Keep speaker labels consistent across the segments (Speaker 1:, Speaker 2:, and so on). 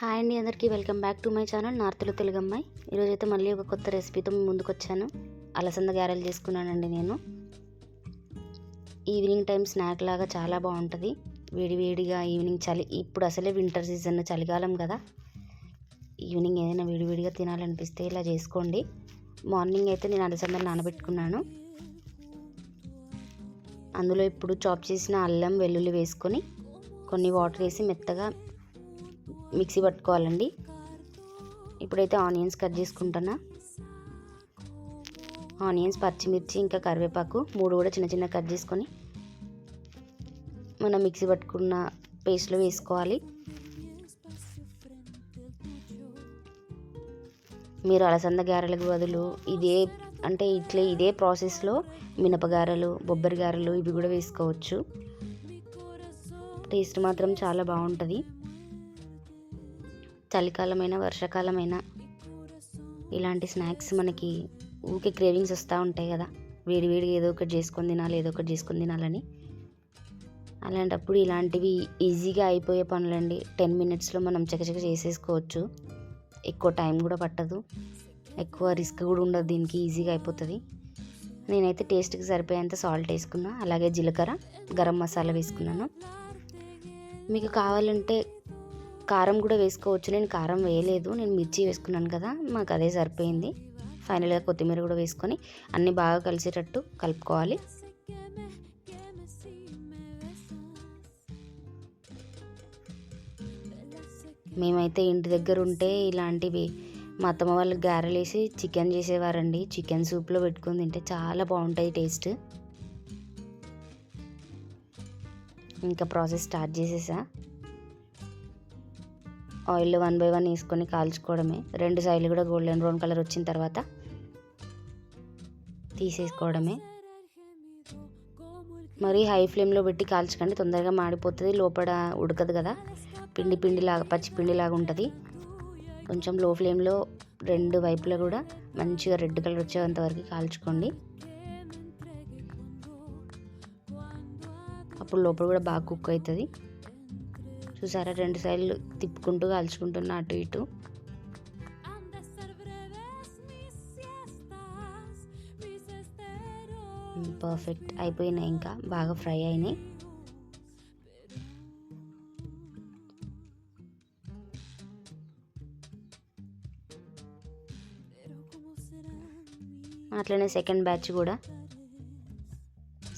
Speaker 1: Hi అండి అందరికీ welcome back to my channel నార్తులు Telugu అమ్మాయి. ఈరోజు అయితే మళ్ళీ ఒక కొత్త రెసిపీతో మీ ముందుకు వచ్చాను అలసంద గారెలు చేసుకున్నానండి నేను. ఈవినింగ్ టైం స్నాక్ లాగా చాలా బాగుంటుంది. వేడివేడిగా ఈవినింగ్ చలి ఇప్పుడు అసలే వింటర్ సీజన్ చలికాలం కదా. ఈవినింగ్ ఏదైనా వేడివేడిగా తినాలనిపిస్తే ఇలా చేసుకోండి. మార్నింగ్ అయితే నేను అలసంద నానబెట్టుకున్నాను. అందులో ఇప్పుడు చాప్ చేసిన అల్లం వెల్లుల్లి వేసుకొని కొన్ని వాటర్ వేసి మెత్తగా మిక్సీ పట్టుకోవాలండి. ఇప్పుడైతే ఆనియన్స్ కట్ చేసుకుంటున్నా. ఆనియన్స్ పచ్చిమిర్చి ఇంకా కరివేపాకు మూడు కూడా చిన్న చిన్న కట్ చేసుకొని మనం మిక్సీ పట్టుకున్న పేస్ట్లో వేసుకోవాలి. మీరు అలసంద గారెలకు బదులు ఇదే అంటే ఇట్లే ఇదే ప్రాసెస్లో మినపగారెలు బొబ్బరి గారెలు ఇవి కూడా వేసుకోవచ్చు. టేస్ట్ మాత్రం చాలా బాగుంటుంది. చలికాలమైనా వర్షాకాలమైనా ఇలాంటి స్నాక్స్ మనకి ఊకే క్రేవింగ్స్ వస్తూ ఉంటాయి కదా. వేడి వేడిగా ఏదో ఒకటి చేసుకొని తినాలి ఏదో ఒకటి చేసుకొని తినాలని. అలాంటప్పుడు ఇలాంటివి ఈజీగా అయిపోయే పనులండి. టెన్ మినిట్స్లో మనం చకచక చేసేసుకోవచ్చు. ఎక్కువ టైం కూడా పట్టదు. ఎక్కువ రిస్క్ కూడా ఉండదు. దీనికి ఈజీగా అయిపోతుంది. నేనైతే టేస్ట్కి సరిపోయేంత సాల్ట్ వేసుకున్నా. అలాగే జీలకర్ర గరం మసాలా వేసుకున్నాను. మీకు కావాలంటే కారం కూడా వేసుకోవచ్చు. నేను కారం వేయలేదు. నేను మిర్చి వేసుకున్నాను కదా మాకు అదే సరిపోయింది. ఫైనల్గా కొత్తిమీర కూడా వేసుకొని అన్నీ బాగా కలిసేటట్టు కలుపుకోవాలి. మేమైతే ఇంటి దగ్గర ఉంటే ఇలాంటివి మా అత్తమ్మ వాళ్ళు గారెలు వేసి చికెన్ చేసేవారండి. చికెన్ సూప్లో పెట్టుకొని తింటే చాలా బాగుంటుంది టేస్ట్. ఇంకా ప్రాసెస్ స్టార్ట్ చేసేసా. ఆయిల్ వన్ బై వన్ వేసుకొని కాల్చుకోవడమే. రెండు సైడ్లు కూడా గోల్డెన్ బ్రౌన్ కలర్ వచ్చిన తర్వాత తీసేసుకోవడమే. మరి హై ఫ్లేమ్లో పెట్టి కాల్చకండి తొందరగా మాడిపోతుంది లోపల ఉడకదు కదా. పిండి పిండిలాగా పచ్చి పిండిలాగా ఉంటుంది. కొంచెం లో ఫ్లేమ్లో రెండు వైపులా కూడా మంచిగా రెడ్ కలర్ వచ్చేంత వరకు కాల్చుకోండి. అప్పుడు లోపల కూడా బాగా కుక్ అవుతుంది. చూసారా? రెండు సైడ్లు తిప్పుకుంటూ కాల్చుకుంటున్నా అటు ఇటు. Mm, పర్ఫెక్ట్ అయిపోయినాయి ఇంకా. బాగా ఫ్రై అయినాయి. అట్లనే సెకండ్ బ్యాచ్ కూడా.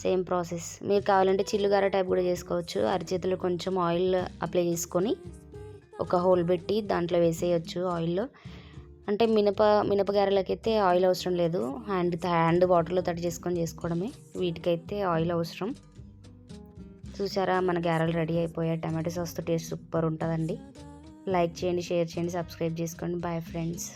Speaker 1: Same process. మీరు కావాలంటే చిల్లుగార టైప్ కూడా చేసుకోవచ్చు. అరిచేతిలో కొంచెం ఆయిల్ అప్లై చేసుకొని ఒక హోల్ పెట్టి దాంట్లో వేసేయచ్చు ఆయిల్లో అంటే మినప మినపగారెలకైతే ఆయిల్ అవసరం లేదు. హ్యాండ్ హ్యాండ్ వాటర్లో తడి చేసుకొని చేసుకోవడమే. వీటికైతే ఆయిల్ అవసరం. చూసారా మన గారెలు రెడీ అయిపోయాయి. టమాటో సాస్తో టేస్ట్ సూపర్ ఉంటుందండి. లైక్ చేయండి షేర్ చేయండి సబ్స్క్రైబ్ చేసుకోండి. Bye friends.